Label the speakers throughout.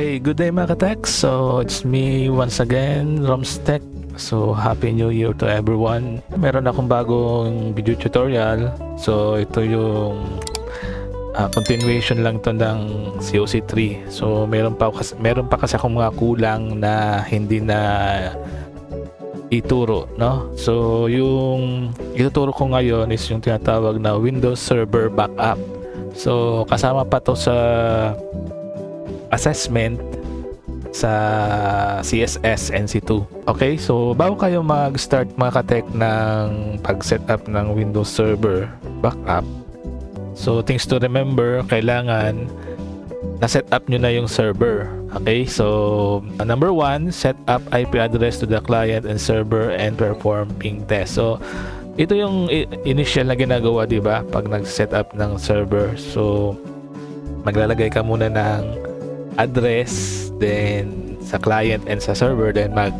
Speaker 1: Okay, good day mga kateks. So, it's me once again, Romstech. So, Happy New Year to everyone. Meron akong bagong video tutorial. So, ito yung ah, continuation lang to ng COC3. So, meron pa, meron pa kasi akong mga kulang na hindi na ituro, no? So, yung ituturo ko ngayon is yung tinatawag na Windows Server Backup. So, kasama pa to sa assessment sa CSS NC2. Okay, so bago kayo mag-start mga katek ng pag-setup ng Windows Server backup, so things to remember, kailangan na-set up nyo na yung server. Okay, so number one, set up IP address to the client and server and perform ping test. So, ito yung initial na ginagawa, di ba? Pag nag-set up ng server. So, maglalagay ka muna ng address, then sa client and sa server, then mag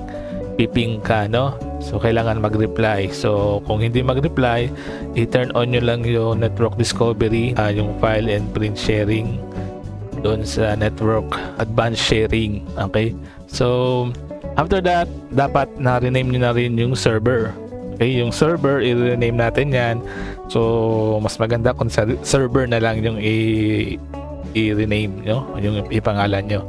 Speaker 1: piping ka, no? So, kailangan mag-reply. So, kung hindi mag-reply, i-turn on nyo lang yung network discovery, ah, yung file and print sharing doon sa network advanced sharing. Okay? So, after that, dapat na-rename nyo na rin yung server. Okay? Yung server, i-rename natin yan. So, mas maganda kung sa server na lang yung i- i-rename nyo, yung ipangalan nyo.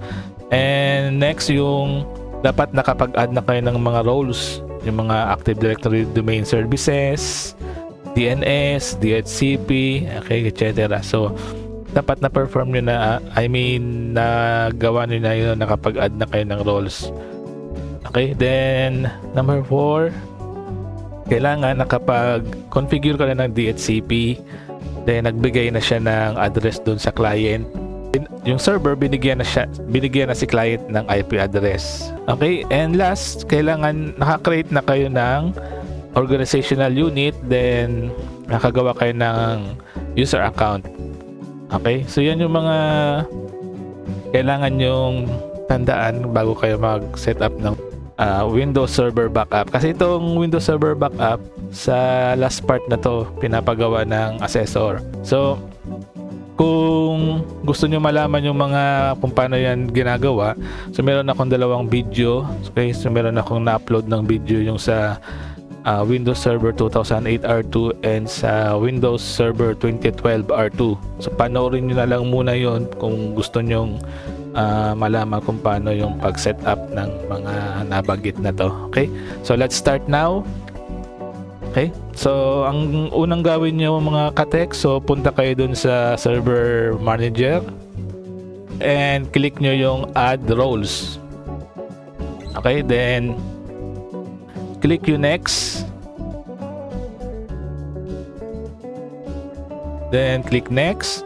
Speaker 1: And next, yung dapat nakapag-add na kayo ng mga roles, yung mga Active Directory Domain Services, DNS, DHCP, okay, etc. So, dapat na-perform nyo na, I mean, nagawa nyo na yun, nakapag-add na kayo ng roles. Okay, then, number 4, kailangan nakapag-configure ka na ng DHCP, then nagbigay na siya ng address doon sa client. Yung server, binigyan na, siya, binigyan na si client ng IP address. Okay, and last, kailangan nakakreate na kayo ng organizational unit, then nakagawa kayo ng user account. Okay? So yan yung mga kailangan yung tandaan bago kayo mag-set up ng ah, Windows Server Backup. Kasi itong Windows Server Backup sa last part na to pinapagawa ng assessor. So kung gusto nyo malaman yung mga kung paano yan ginagawa, so meron akong dalawang video. Okay, so meron akong na-upload ng video yung sa ah, Windows Server 2008 R2 and sa Windows Server 2012 R2. So panoorin nyo na lang muna yon kung gusto nyong ah, malaman kung paano yung pag-set up ng mga nabanggit na to. Okay? So let's start now. Okay? So ang unang gawin nyo mga katek, so punta kayo dun sa server manager and click nyo yung add roles. Okay? Then click yung next then click next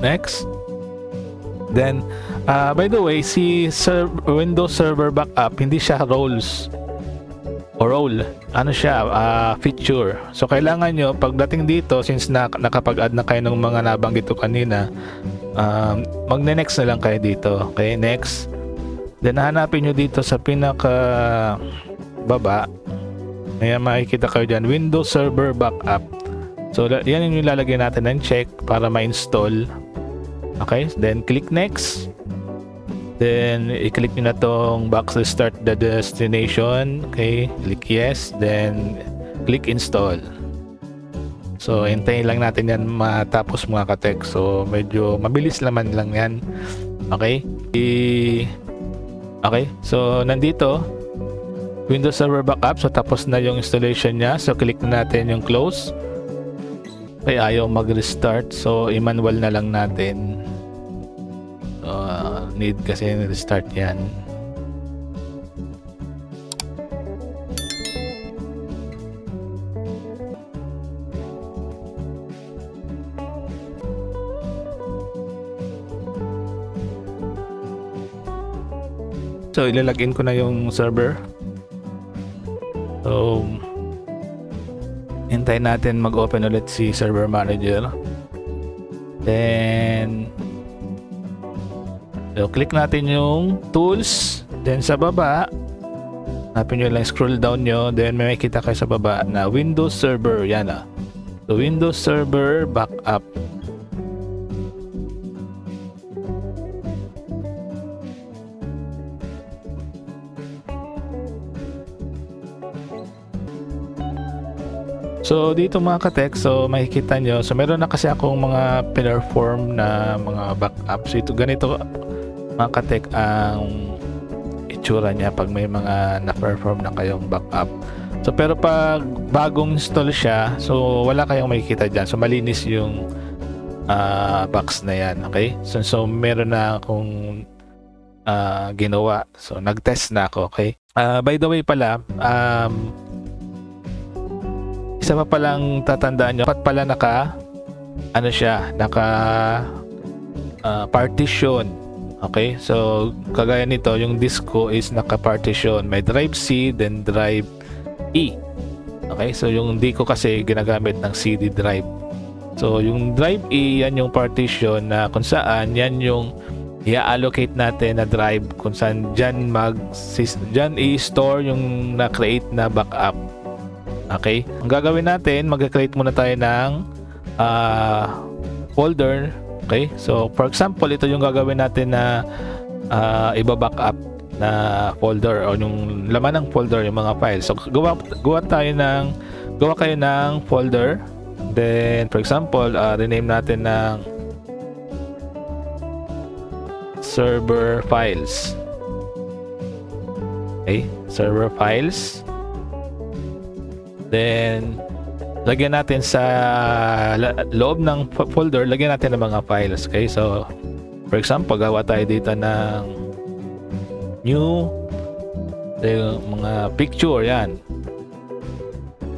Speaker 1: next then uh, by the way si ser- Windows Server Backup hindi siya roles o role ano siya uh, feature so kailangan nyo pagdating dito since na, nakapag-add na kayo ng mga nabanggit ko kanina um, magne-next na lang kayo dito okay next then hanapin nyo dito sa pinaka baba Ayan, makikita kayo dyan Windows Server Backup So, yan yung ilalagay natin ng check para ma-install. Okay? Then, click next. Then, i-click nyo na tong box to start the destination. Okay? Click yes. Then, click install. So, hintayin lang natin yan matapos mga katek. So, medyo mabilis naman lang yan. Okay? I- okay? So, nandito, Windows Server Backup. So, tapos na yung installation niya. So, click na natin yung close. Okay, ayaw mag-restart. So, i-manual na lang natin. Need kasi restart yan. So, ilalagin ko na yung server. So, hintayin natin mag-open ulit si server manager. Then, So, click natin yung tools. Then, sa baba, hanapin nyo lang, scroll down nyo. Then, may makikita kayo sa baba na Windows Server. Yan ah. So, Windows Server Backup. So dito mga ka-tech, so makikita nyo, so meron na kasi akong mga pillar form na mga backup. So ito ganito mga katek ang itsura niya pag may mga na-perform na kayong backup. So pero pag bagong install siya, so wala kayong makikita dyan. So malinis yung ah, box na yan, okay? So, so meron na akong ah, ginawa. So nag-test na ako, okay? Ah, by the way pala, um, isa pa palang tatandaan nyo, dapat pala naka, ano siya, naka ah, partition. Okay, so kagaya nito, yung disk ko is naka-partition. May drive C, then drive E. Okay, so yung D ko kasi ginagamit ng CD drive. So yung drive E, yan yung partition na kung saan yan yung i-allocate natin na drive kung saan dyan mag dyan i-store yung na-create na backup. Okay? Ang gagawin natin, mag-create muna tayo ng ah, folder. Okay? So, for example, ito yung gagawin natin na ah, iba-backup na folder o yung laman ng folder, yung mga files. So, gawa, gawa tayo ng gawa kayo ng folder. Then, for example, ah, rename natin ng server files. Okay, server files. Then, lagyan natin sa loob ng fo- folder, lagyan natin ng mga files. Okay, so, for example, gawa tayo dito ng new yung mga picture, yan.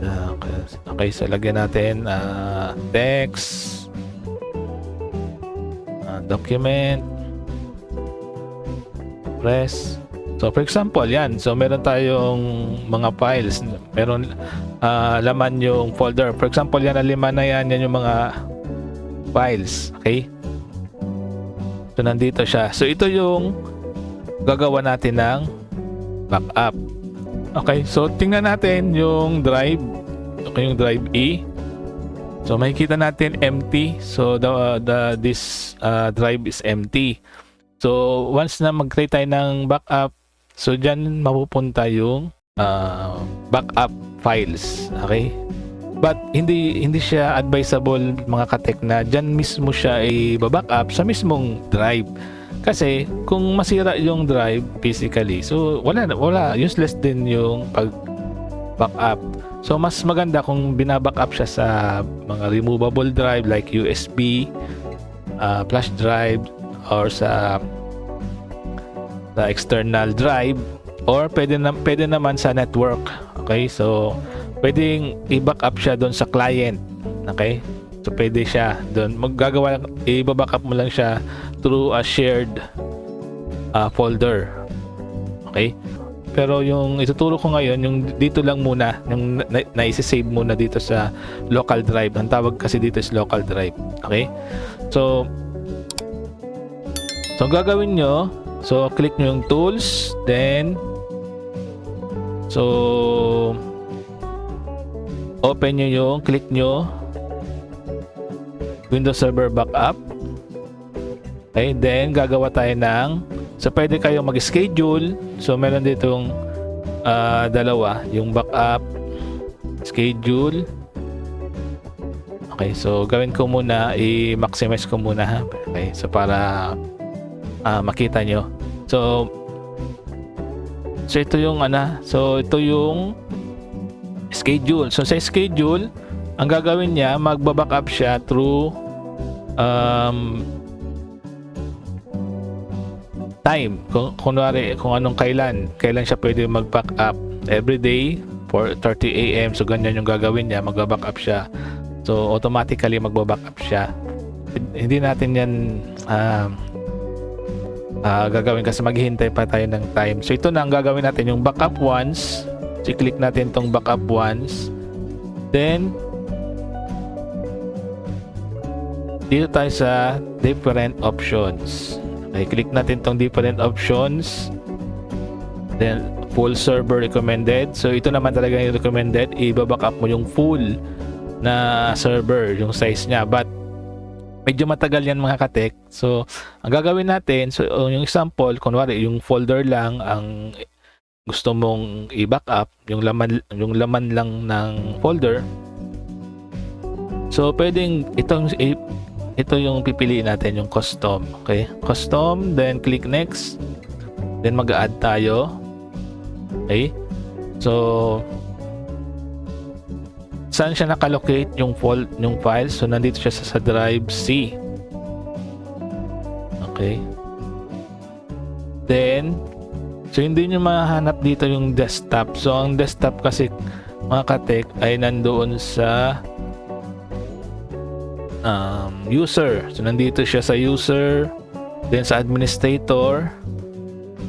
Speaker 1: Okay, okay so lagyan natin ah, text, ah, document, press. So for example, yan. So meron tayong mga files. Meron ah, laman yung folder. For example, yan ang lima na yan. Yan yung mga files. Okay? So nandito siya. So ito yung gagawa natin ng backup. Okay, so tingnan natin yung drive. Okay, yung drive E. So makikita natin empty. So the, the this ah, drive is empty. So, once na mag-create tayo ng backup, so dyan mapupunta yung ah, backup files. Okay? But hindi hindi siya advisable mga katek na dyan mismo siya i-backup sa mismong drive. Kasi kung masira yung drive physically, so wala wala useless din yung pag backup. So mas maganda kung binabackup siya sa mga removable drive like USB, ah, flash drive or sa sa external drive or pwede na pwede naman sa network. Okay? So pwedeng i-backup siya doon sa client. Okay? So pwede siya doon maggagawa i-backup mo lang siya through a shared ah, folder. Okay? Pero yung ituturo ko ngayon, yung dito lang muna, yung na, na, save muna dito sa local drive. Ang tawag kasi dito is local drive. Okay? So, so gagawin nyo, so click nyo yung tools, then, so, open nyo yung, click nyo, Windows Server Backup. Okay, then gagawa tayo ng So pwede kayong mag-schedule. So meron ditong ah, dalawa, yung backup schedule. Okay, so gawin ko muna, i-maximize ko muna ha. Okay, so para ah, makita nyo. So So ito yung ano, so ito yung schedule. So sa schedule, ang gagawin niya, magba-backup siya through um, time. Kung kunwari kung anong kailan, kailan siya pwede mag-back up every day 4:30 AM. So ganyan yung gagawin niya, magba-back up siya. So automatically magba-back up siya. Hindi natin 'yan um, ah, gagawin kasi maghihintay pa tayo ng time. So ito na ang gagawin natin yung backup once. So click natin tong backup once. Then dito tayo sa different options. Okay, click natin tong different options. Then, full server recommended. So, ito naman talaga yung recommended. I-back up mo yung full na server, yung size niya. But, medyo matagal yan mga katek. So, ang gagawin natin, so yung example, kunwari, yung folder lang ang gusto mong i-backup, yung laman yung laman lang ng folder. So, pwedeng itong ito yung pipiliin natin, yung custom. Okay? Custom, then click next. Then mag-add tayo. Okay? So, saan siya nakalocate yung fol yung file? So, nandito siya sa, sa drive C. Okay? Then, so hindi nyo mahanap dito yung desktop. So, ang desktop kasi mga katek ay nandoon sa um, user. So, nandito siya sa user, then sa administrator,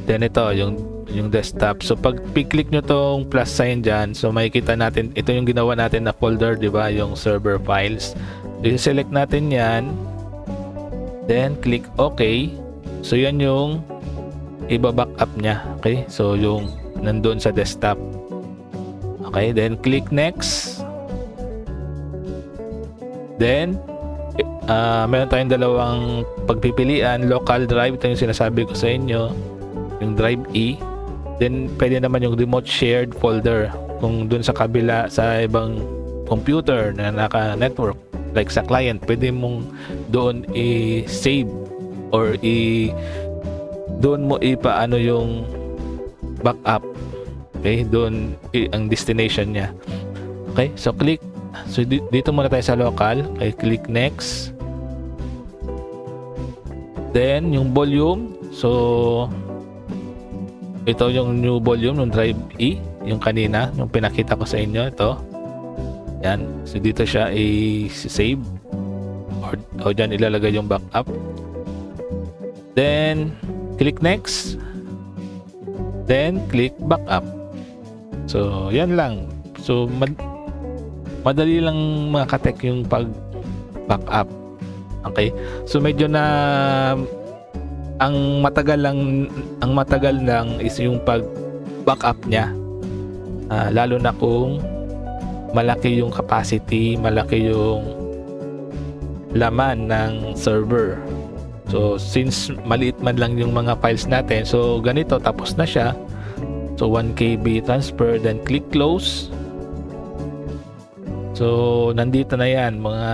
Speaker 1: then ito, yung yung desktop. So, pag click nyo tong plus sign dyan, so makikita natin, ito yung ginawa natin na folder, di ba? Yung server files. So, select natin yan, then click OK. So, yan yung iba-back up niya. Okay? So, yung nandun sa desktop. Okay? Then, click next. Then, ah meron tayong dalawang pagpipilian. Local drive, ito yung sinasabi ko sa inyo. Yung drive E. Then, pwede naman yung remote shared folder. Kung dun sa kabila, sa ibang computer na naka-network, like sa client, pwede mong doon i-save or i doon mo ipaano yung backup. Okay, doon ang destination niya. Okay, so click. So di- dito muna tayo sa local. Okay, click next. Then yung volume. So ito yung new volume ng drive E, yung kanina, yung pinakita ko sa inyo ito. Yan. So dito siya i-save or, o dyan ilalagay yung backup. Then click next. Then click backup. So yan lang. So mad- madali lang mga katek yung pag backup. Okay? So medyo na ang matagal lang ang matagal lang is yung pag backup niya. Ah, lalo na kung malaki yung capacity, malaki yung laman ng server. So since maliit man lang yung mga files natin, so ganito tapos na siya. So 1 KB transfer then click close. So nandito na 'yan mga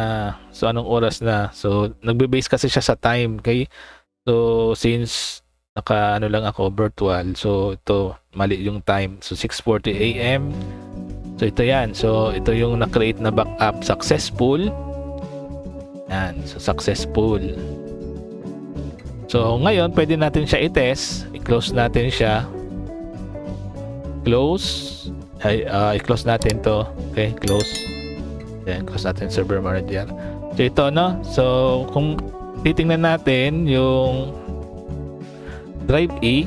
Speaker 1: so anong oras na. So nagbe-base kasi siya sa time kay So since naka ano lang ako virtual, so ito mali yung time. So 6:40 AM. So ito 'yan. So ito yung na-create na backup successful. Yan, so successful. So ngayon pwede natin siya i-test. I-close natin siya. Close. Ay, ah, i-close natin to. Okay, close. Then close natin server manager. So ito no. So kung titingnan natin yung drive E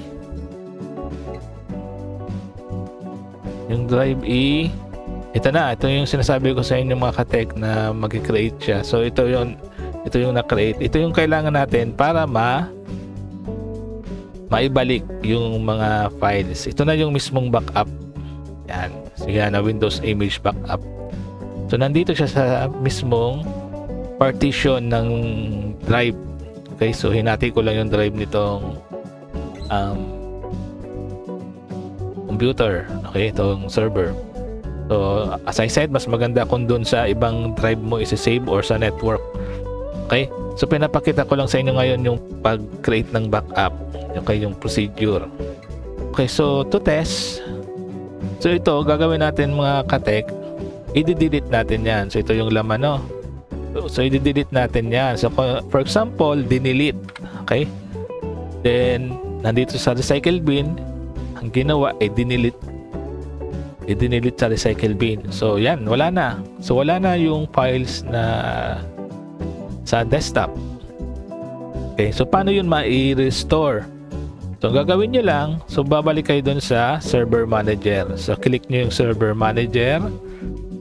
Speaker 1: yung drive E ito na, ito yung sinasabi ko sa inyo mga katek na mag-create siya. So ito yung ito yung na-create. Ito yung kailangan natin para ma maibalik yung mga files. Ito na yung mismong backup. Yan. Sige na Windows Image Backup. So nandito siya sa mismong partition ng drive. Okay, so hinati ko lang yung drive nitong um, computer. Okay, itong server. So, as I said, mas maganda kung doon sa ibang drive mo isi-save or sa network. Okay? So, pinapakita ko lang sa inyo ngayon yung pag-create ng backup. Okay, yung procedure. Okay, so to test, so ito, gagawin natin mga katek, i-delete natin yan. So, ito yung laman, no? So, i-delete natin yan. So, for example, dinelete. Okay? Then, nandito sa recycle bin, ang ginawa ay dinelete i-delete sa recycle bin. So, yan, wala na. So, wala na yung files na sa desktop. Okay, so paano yun ma-restore? So, ang gagawin nyo lang, so babalik kayo dun sa server manager. So, click nyo yung server manager.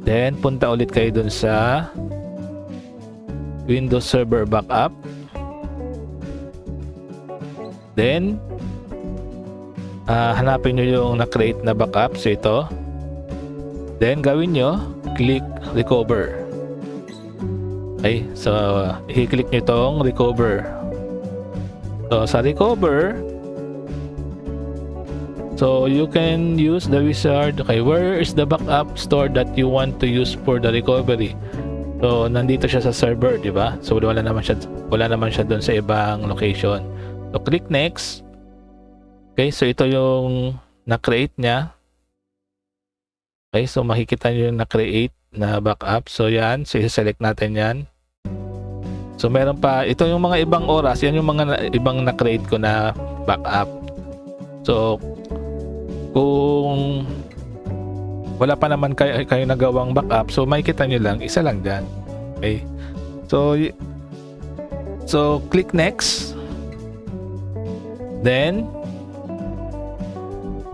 Speaker 1: Then, punta ulit kayo dun sa Windows Server Backup. Then, ah, hanapin nyo yung na-create na backup. So, ito. Then, gawin nyo, click recover. Okay, so, i-click nyo itong recover. So, sa recover, so you can use the wizard. Okay, where is the backup store that you want to use for the recovery? So, nandito siya sa server, di ba? So, wala naman siya, wala naman siya doon sa ibang location. So, click next. Okay, so ito yung na-create niya. Okay, so makikita nyo yung na-create na backup. So, yan. So, select natin yan. So, meron pa. Ito yung mga ibang oras. Yan yung mga na- ibang na-create ko na backup. So, kung wala pa naman kayo, kayo nagawang backup, so makikita nyo lang, isa lang dyan. Okay? So, so click next. Then,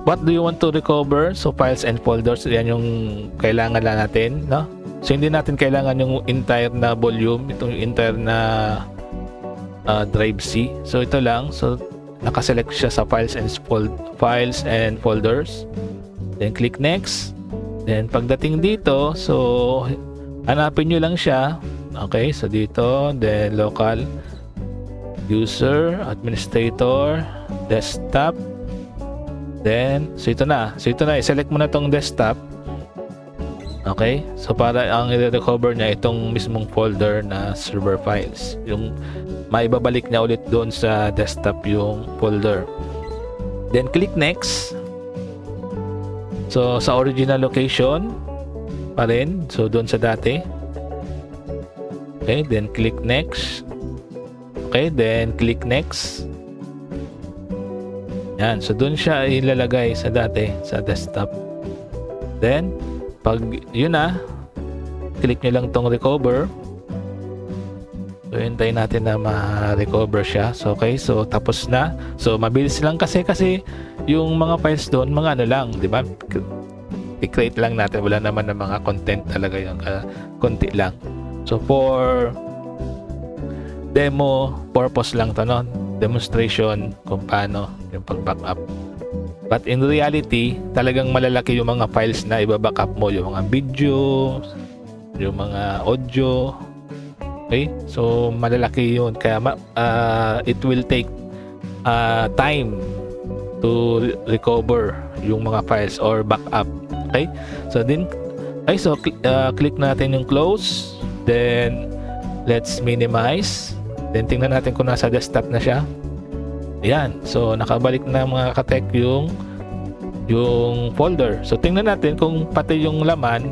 Speaker 1: what do you want to recover? So, files and folders, yan yung kailangan lang natin, no? So, hindi natin kailangan yung entire na volume, itong entire na uh, drive C. So, ito lang. So, nakaselect siya sa files and fold, files and folders. Then, click next. Then, pagdating dito, so, hanapin nyo lang siya. Okay, so dito, then local user, administrator, desktop. Then, so ito na. So ito na, i-select mo na tong desktop. Okay? So para ang i-recover niya itong mismong folder na server files. Yung maibabalik niya ulit doon sa desktop yung folder. Then click next. So sa original location pa rin. So doon sa dati. Okay, then click next. Okay, then click next. Yan, so doon siya ilalagay sa dati, sa desktop. Then, pag yun na, click nyo lang tong recover. So, hintayin natin na ma-recover siya. So, okay, so tapos na. So, mabilis lang kasi kasi yung mga files doon, mga ano lang, di ba? I-create lang natin. Wala naman ng mga content talaga yung uh, konti lang. So, for demo purpose lang to no demonstration kung paano yung pag-backup but in reality talagang malalaki yung mga files na iba-backup mo yung mga video yung mga audio okay so malalaki yun kaya uh, it will take uh, time to re- recover yung mga files or backup okay so then okay so cl- uh, click natin yung close then let's minimize Then tingnan natin kung nasa desktop na siya. Ayan. So nakabalik na mga katek yung yung folder. So tingnan natin kung pati yung laman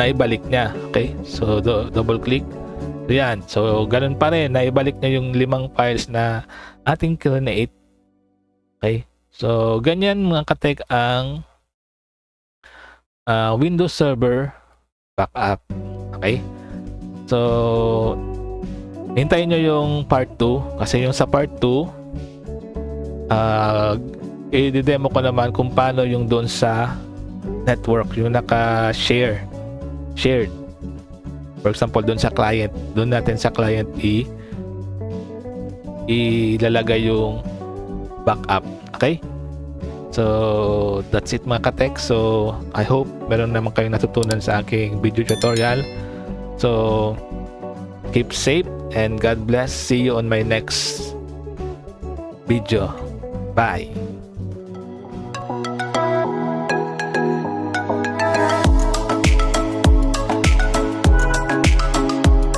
Speaker 1: na ibalik niya. Okay? So do- double click. So yan. So ganun pa rin. Naibalik niya yung limang files na ating create. Okay? So ganyan mga katek ang uh, Windows Server backup. Okay? So hintayin nyo yung part 2 kasi yung sa part 2 uh, i-demo ko naman kung paano yung doon sa network yung naka-share shared for example doon sa client doon natin sa client i ilalagay yung backup okay so that's it mga katek so I hope meron naman kayong natutunan sa aking video tutorial so keep safe and God bless. See you on my next video. Bye.